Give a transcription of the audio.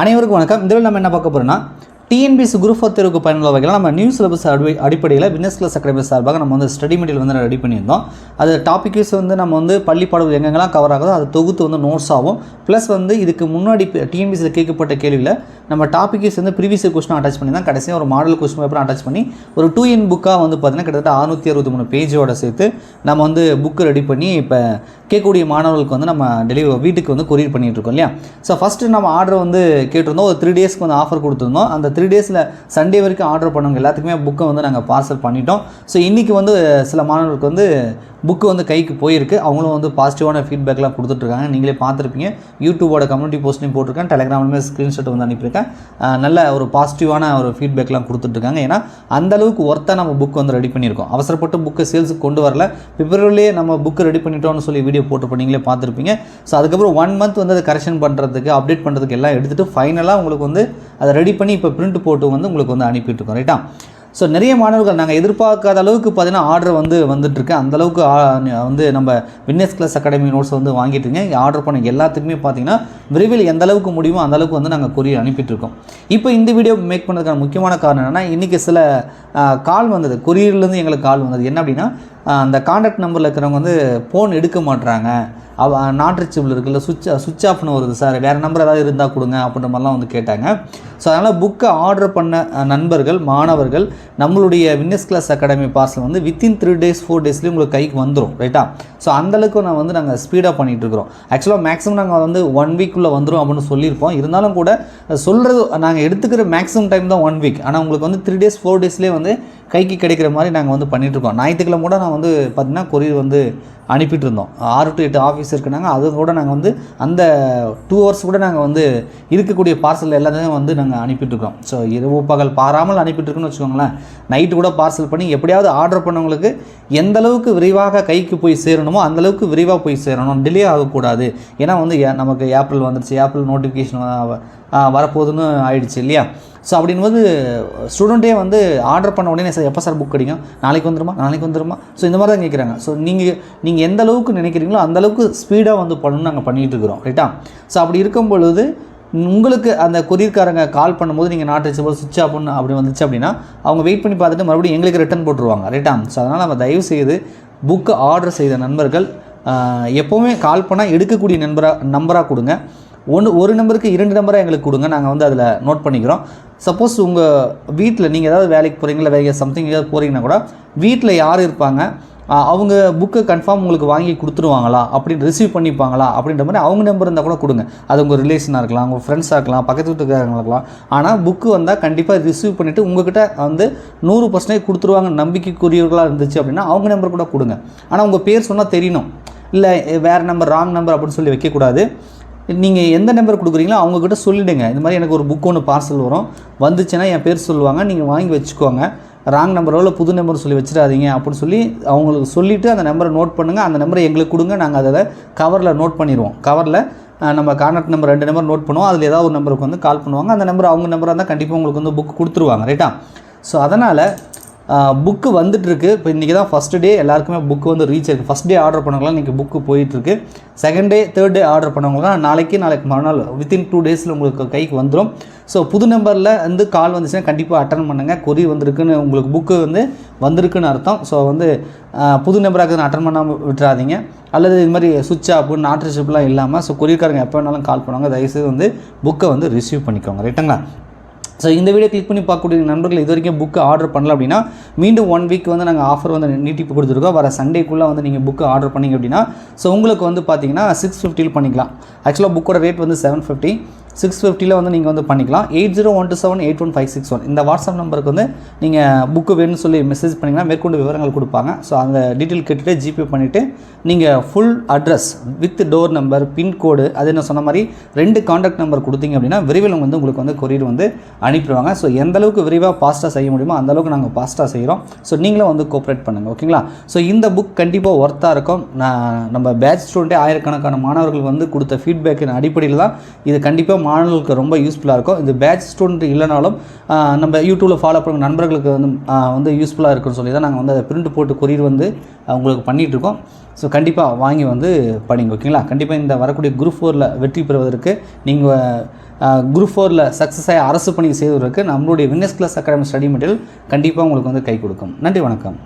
அனைவருக்கும் வணக்கம். இதில் நம்ம என்ன பார்க்க போகிறோம்னா டிஎன்பிசி குரூப் ஃபோர் தேர்வுக்கு பயனுள்ள வகையில் நம்ம நியூ சிலபஸ் அடி அடிப்படையில் வின்னஸ் கிளாஸ் அகாடமி சார்பாக நம்ம வந்து ஸ்டடி மெட்டீரியல் வந்து ரெடி பண்ணியிருந்தோம். அது டாபிக்ஸ் வந்து நம்ம வந்து பள்ளி பாடம் எங்கெங்கெல்லாம் கவர் ஆகுதோ அது தொகுத்து வந்து நோட்ஸ் ஆகும். ப்ளஸ் வந்து இதுக்கு முன்னாடி டிஎன்பிசியில் கேட்கப்பட்ட கேள்வியில் நம்ம டாபிக்ஸ் வந்து ப்ரீவியஸ் கொஸ்டின் அட்டாச் பண்ணி தான் கடைசியாக ஒரு மாடல் கொஸ்டின் பேப்பர் அட்டாச் பண்ணி ஒரு டூ இன் புக்காக வந்து பார்த்தீங்கன்னா கிட்டத்தட்ட அறுநூற்றி அறுபத்தி மூணு பேஜோட சேர்த்து நம்ம வந்து புக்கு ரெடி பண்ணி இப்போ கேட்கக்கூடிய மாணவர்களுக்கு வந்து நம்ம டெலிவரி வீட்டுக்கு வந்து கொரியர் பண்ணிட்டு இருக்கோம் இல்லையா? ஸோ ஃபஸ்ட்டு நம்ம ஆர்டர் வந்து கேட்டிருந்தோம். ஒரு த்ரீ டேஸ்க்கு வந்து ஆஃபர் கொடுத்துருந்தோம். அந்த த்ரீ டேஸில் சண்டே வரைக்கும் ஆர்டர் பண்ணவங்க எல்லாத்துக்குமே புக்கை வந்து நாங்கள் பார்சல் பண்ணிட்டோம். ஸோ இன்றைக்கி வந்து சில மாணவர்களுக்கு வந்து புக்கு வந்து கைக்கு போயிருக்கு. அவங்களும் வந்து பாசிட்டிவான ஃபீட்பேக்லாம் கொடுத்துட்ருக்காங்க. நீங்களே பார்த்துருப்பீங்க. யூடியூபோட கம்யூனிட்டி போஸ்ட்லையும் போட்டிருக்கேன். டெலிகிராம்லேயுமே ஸ்க்ரீன்ஷாட் வந்து அனுப்பியிருக்கேன். நல்ல ஒரு பாசிட்டிவான ஒரு ஃபீட்பேக்லாம் கொடுத்துட்ருக்காங்க. ஏன்னா அந்த அளவுக்கு ஒர்த்தாக நம்ம புக் வந்து ரெடி பண்ணியிருக்கோம். அவசரப்பட்டு புக்கு சேல்ஸுக்கு கொண்டு வரல. பிப்ரவரிலேயே நம்ம புக்கு ரெடி பண்ணிட்டோம்னு சொல்லி வீடியோ போட்டு நீங்களே பார்த்துருப்பீங்க. ஸோ அதுக்கப்புறம் ஒன் மந்த் வந்து அதை கரெக்ஷன் பண்ணுறதுக்கு அப்டேட் பண்ணுறதுக்கு எல்லாம் எடுத்துகிட்டு ஃபைனலாக உங்களுக்கு வந்து அதை ரெடி பண்ணி இப்போ பிரிண்ட் போட்டு வந்து உங்களுக்கு வந்து அனுப்பிட்டுருக்கோம். ரைட்டா ஸோ நிறைய மாணவர்கள் நாங்கள் எதிர்பார்க்காத அளவுக்கு பார்த்தீங்கன்னா ஆர்டர் வந்து வந்துட்டுருக்கு. அந்தளவுக்கு வந்து நம்ம வின்னஸ் கிளாஸ் அகாடமி நோட்ஸ் வந்து வாங்கிட்டுருங்க ஆர்டர் பண்ண எல்லாத்துக்குமே பார்த்தீங்கன்னா விரைவில் எந்த அளவுக்கு முடியுமோ அந்தளவுக்கு வந்து நாங்கள் கொரியர் அனுப்பிட்டுருக்கோம். இப்போ இந்த வீடியோ மேக் பண்ணதுக்கான முக்கியமான காரணம் என்னென்னா இன்றைக்கி சில கால் வந்தது. கொரியர்லேருந்து எங்களுக்கு கால் வந்தது. என்ன அப்படின்னா அந்த காண்டாக்ட் நம்பரில் இருக்கிறவங்க வந்து ஃபோன் எடுக்க மாட்றாங்க. அவ நாட் ரிச்சபிள் இருக்குல்ல சுவிட்ச் சுவிட்ச் ஆஃப்னு வருது சார். வேறு நம்பர் ஏதாவது இருந்தால் கொடுங்க அப்படின்ற மாதிரிலாம் வந்து கேட்டாங்க. ஸோ அதனால் புக்கை ஆர்டர் பண்ண நண்பர்கள் மாணவர்கள் நம்மளுடைய வின்னஸ் கிளாஸ் அகாடமி பார்சல் வந்து வித்தின் த்ரீ டேஸ் ஃபோர் டேஸ்லேயும் உங்களுக்கு கைக்கு வந்துடும் ரைட்டா ஸோ அந்தளவுக்கு நான் வந்து நாங்கள் ஸ்பீடாக பண்ணிகிட்டு இருக்கிறோம். ஆக்சுவலாக மேக்ஸிமம் நாங்கள் வந்து ஒன் வீக்குள்ளே வந்துடும் அப்படின்னு சொல்லியிருப்போம். இருந்தாலும் கூட சொல்கிறது நாங்கள் எடுத்துக்கிற மேக்ஸிமம் டைம் தான் ஒன் வீக் ஆனால் உங்களுக்கு வந்து த்ரீ டேஸ் ஃபோர் டேஸ்லேயே வந்து கைக்கு கிடைக்கிற மாதிரி நாங்கள் வந்து பண்ணிகிட்ருக்கோம் ஞாயிற்றுக்கிழமை கூட நான் வந்து பார்த்திங்கன்னா கொரியர் வந்து அனுப்பிட்டு இருந்தோம். ஆறு டு எட்டு ஆஃபீஸ் இருக்குனாங்க. அது கூட நாங்கள் வந்து அந்த டூ ஹவர்ஸ் கூட நாங்கள் வந்து இருக்கக்கூடிய பார்சல் எல்லாத்தையும் வந்து நாங்கள் அனுப்பிட்டுருக்கோம். ஸோ இரவு பகல் பாராமல் அனுப்பிட்டுருக்குன்னு வச்சுக்கோங்களேன். நைட்டு கூட பார்சல் பண்ணி எப்படியாவது ஆர்டர் பண்ணவங்களுக்கு எந்த அளவுக்கு விரைவாக கைக்கு போய் சேரணுமோ அந்த அளவுக்கு விரைவாக போய் சேரணும். டிலே ஆகக்கூடாது. ஏன்னா வந்து ஏ- நமக்கு ஏப்ரல் வந்துடுச்சு ஏப்ரல் நோட்டிஃபிகேஷன் வரப்போகுதுன்னு ஆயிடுச்சு இல்லையா? ஸோ அப்படின்போது ஸ்டூடெண்ட்டே வந்து ஆர்டர் பண்ண உடனே சார் எப்போ சார் புக் கிடைக்கும்? நாளைக்கு வந்துருமா? நாளைக்கு வந்துருமா? ஸோ இந்த மாதிரி தான் கேட்குறாங்க. ஸோ நீங்கள் நீங்கள் எந்த அளவுக்கு நினைக்கிறீங்களோ அந்தளவுக்கு ஸ்பீடாக வந்து பண்ணணும்னு நாங்கள் பண்ணிகிட்டு இருக்கிறோம். ரைட்டா ஸோ அப்படி இருக்கும் பொழுது உங்களுக்கு அந்த கொரியர்காரங்க கால் பண்ணும்போது நீங்கள் நாட் ரீச்சபிள் சுவிட்ச் ஆஃப்னு அப்படி வந்துச்சு அப்படின்னா அவங்க வெயிட் பண்ணி பார்த்துட்டு மறுபடியும் எங்களுக்கு ரிட்டர்ன் போட்டுருவாங்க ரைட்டா ஸோ அதனால் நம்ம தயவு செய்து புக்கு ஆர்டர் செய்த நண்பர்கள் எப்போவுமே கால் பண்ணால் எடுக்கக்கூடிய நண்பராக நம்பராக கொடுங்க. ஒன்று ஒரு நம்பருக்கு இரண்டு நம்பராக எங்களுக்கு கொடுங்க. நாங்கள் வந்து அதில் நோட் பண்ணிக்கிறோம். சப்போஸ் உங்கள் வீட்டில் நீங்கள் ஏதாவது வேலைக்கு போகிறீங்களா வேலைக்கு சம்திங் ஏதாவது போகிறீங்கன்னா கூட வீட்டில் யார் இருப்பாங்க? அவங்க புக்கு கன்ஃபார்ம் உங்களுக்கு வாங்கி கொடுத்துருவாங்களா? அப்படின்னு ரிசீவ் பண்ணிப்பாங்களா? அப்படின்ற மாதிரி அவங்க நம்பர் இருந்தால் கூட கொடுங்க. அது உங்கள் ரிலேஷனாக இருக்கலாம் உங்கள் ஃப்ரெண்ட்ஸாக இருக்கலாம் பக்கத்து வீட்டுக்காரங்களாக இருக்கலாம். ஆனால் புக்கு வந்தால் கண்டிப்பாக ரிசீவ் பண்ணிவிட்டு உங்ககிட்ட வந்து நூறு பர்சன்டேஜ் கொடுத்துருவாங்க. நம்பிக்கைக்குரியவர்களாக இருந்துச்சு அப்படின்னா அவங்க நம்பர் கூட கொடுங்க. ஆனால் உங்கள் பேர் சொன்னால் தெரியணும். இல்லை வேறு நம்பர் ராங் நம்பர் அப்படின்னு சொல்லி வைக்கக்கூடாது. நீங்கள் எந்த நம்பர் கொடுக்குறீங்களோ அவங்கக்கிட்ட சொல்லிவிடுங்க இந்த மாதிரி எனக்கு ஒரு புக் ஒன்று பார்சல் வரும். வந்துச்சுன்னா என் பேர் சொல்லுவாங்க. நீங்கள் வாங்கி வச்சுக்கோங்க. ராங் நம்பரோ இல்லை புது நம்பர் சொல்லி வச்சிடாதீங்க அப்படின்னு சொல்லி அவங்களுக்கு சொல்லிவிட்டு அந்த நம்பரை நோட் பண்ணுங்கள் அந்த நம்பரை எங்களுக்கு கொடுங்க. நாங்கள் அதை கவரில் நோட் பண்ணிடுவோம். கவரில் நம்ம கான்டாக்ட் நம்பர் ரெண்டு நம்பர் நோட் பண்ணுவோம். அதில் ஏதாவது ஒரு நம்பருக்கு வந்து கால் பண்ணுவாங்க. அந்த நம்பர் அவங்க நம்பராக இருந்தால் கண்டிப்பாக உங்களுக்கு வந்து புக் கொடுத்துருவாங்க. ரைட்டா ஸோ அதனால் புக்கு வந்துட்டுருக்கு. இப்போ இன்றைக்கி தான் ஃபஸ்ட்டு டே எல்லாருக்குமே புக்கு வந்து ரீச் ஆயிருக்கு. ஃபஸ்ட் டே ஆர்டர் பண்ணவங்களாம் இன்றைக்கி புக்கு போயிட்டுருக்கு. Second day third day order பண்ணவங்களாம் நாளைக்கு நாளைக்கு மறுநாள் வித்தின் டூ டேஸில் உங்களுக்கு கைக்கு வந்துடும் ஸோ புது நம்பரில் வந்து கால் வந்துச்சுன்னா கண்டிப்பாக அட்டன் பண்ணுங்கள் கொரி வந்திருக்குன்னு உங்களுக்கு புக்கு வந்து வந்திருக்குன்னு அர்த்தம். ஸோ வந்து புது நம்பராக அட்டன் பண்ணாமல் விட்டுறாதீங்க. அல்லது இது மாதிரி சுவிட்ச் ஆஃப் நாட்ரிஷிப்லாம் இல்லாமல் ஸோ கொரியர்காரங்க எப்போ வேணாலும் கால் பண்ணுவாங்க. தயவுசெய்து வந்து புக்கை வந்து ரிசீவ் பண்ணிக்கோங்க. ரைட்டுங்களா ஸோ இந்த வீடியோ கிளிக் பண்ணி பார்க்கக்கூடிய நண்பர்கள் இது வரைக்கும் புக்கு ஆர்டர் பண்ணல அப்படின்னா மீண்டும் ஒன் வீக் வந்து நாங்கள் ஆஃபர் வந்து நீட்டிப்பு கொடுத்துருக்கோம். வர சண்டேக்குள்ளே வந்து நீங்கள் புக்கு ஆர்டர் பண்ணீங்க அப்படின்னா ஸோ உங்களுக்கு வந்து பார்த்தீங்கன்னா சிக்ஸ் ஃபிஃப்டியில் பண்ணிக்கலாம். ஆக்சுவலாக புக்கோட ரேட் வந்து செவன் ஃபிஃப்டி சிக்ஸ் ஃபிஃப்டியில் வந்து நீங்கள் வந்து பண்ணிக்கலாம். Eight zero one two seven eight one five six one இந்த வாட்ஸ்அப் நம்பருக்கு வந்து நீங்கள் புக்கு வேணும்னு சொல்லி மெசேஜ் பண்ணிங்கன்னா மேற்கொண்டு விவரங்கள் கொடுப்பாங்க. ஸோ அந்த டீட்டெயில் கேட்டுட்டு ஜிபே பண்ணிவிட்டு நீங்கள் full address with door number pincode அது என்ன சொன்ன மாதிரி ரெண்டு காண்டாக்ட் நம்பர் கொடுத்தீங்க அப்படின்னா விரைவில் வந்து உங்களுக்கு வந்து கொரியர் வந்து அனுப்பிடுவாங்க. ஸோ எந்த அளவுக்கு விரைவாக ஃபாஸ்ட்டாக செய்ய முடியுமோ அந்த அளவுக்கு நாங்கள் ஃபாஸ்ட்டாக செய்கிறோம் ஸோ நீங்களும் வந்து கோஆப்ரேட் பண்ணுங்கள் ஓகேங்களா ஸோ இந்த புக் கண்டிப்பாக ஒர்த்தாக இருக்கும். நான் நம்ம பேட்ச் ஸ்டூடெண்ட்டே ஆயிரக்கணக்கான மாணவர்கள் வந்து கொடுத்த ஃபீட்பேக்கின் அடிப்படையில் தான் இது கண்டிப்பாக மாணவர்களுக்கு ரொம்ப யூஸ்ஃபுல்லாக இருக்கும். இந்த பேட்ச் ஸ்டூடெண்ட் இல்லைனாலும் நம்ம யூடியூப்பில் ஃபாலோ பண்ணுற நண்பர்களுக்கு வந்து வந்து யூஸ்ஃபுல்லாக இருக்குன்னு சொல்லி தான் நாங்கள் வந்து அதை பிரிண்ட் போட்டு கொரியர் வந்து உங்களுக்கு பண்ணிகிட்டு இருக்கோம். ஸோ கண்டிப்பாக வாங்கி வந்து படிங்க ஓகேங்களா கண்டிப்பாக இந்த வரக்கூடிய குரூப் ஃபோரில் வெற்றி பெறுவதற்கு நீங்கள் குரூப் ஃபோரில் சக்ஸஸ் ஆகி அரசு பணி செய்வதற்கு நம்மளுடைய Winners class academy study material கண்டிப்பாக உங்களுக்கு வந்து கை கொடுக்கும். நன்றி வணக்கம்.